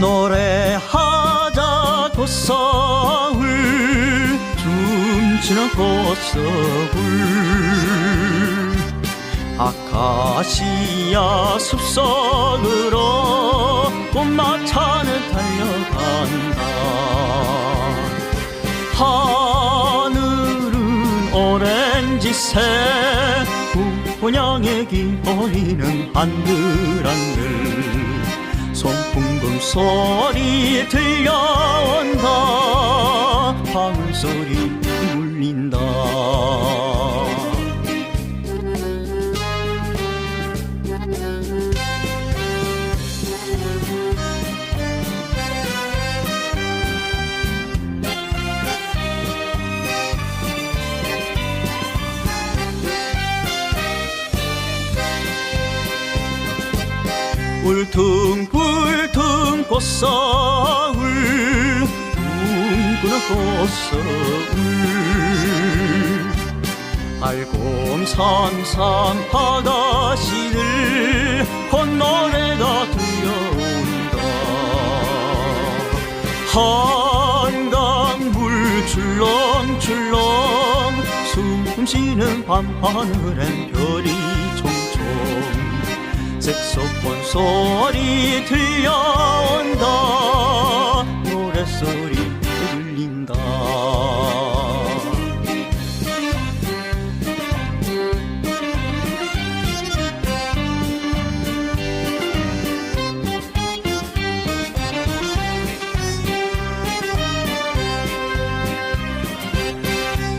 노래하자 꽃서울 춤추는 꽃서울 아카시아 숲속으로 꽃마차는 달려간다. 하늘은 오렌지색 분양에 기어리는 한들한들 손풍금 소리 들려온다. 방울 소리 울린다. 울퉁불퉁 꽃서울 꿈꾸는 꽃서울 알곰 산산 바다시들 콧노래가 들려온다. 한강 물 출렁출렁 숨쉬는 밤하늘엔 별이 총총 색소폰 소리 들려온다. 노래소리 들린다.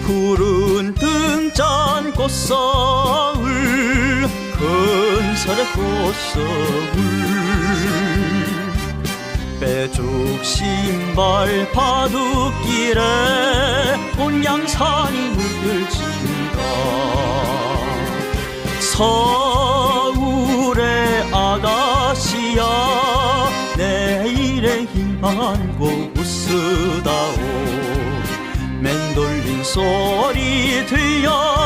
푸른 등잔 꽃서울 근 설의 꽃서울 빼죽 신발 바둑길에 온 양산이 물들친다. 서울의 아가씨야 내일의 희망고 웃으다오. 맹돌린 소리 들려온다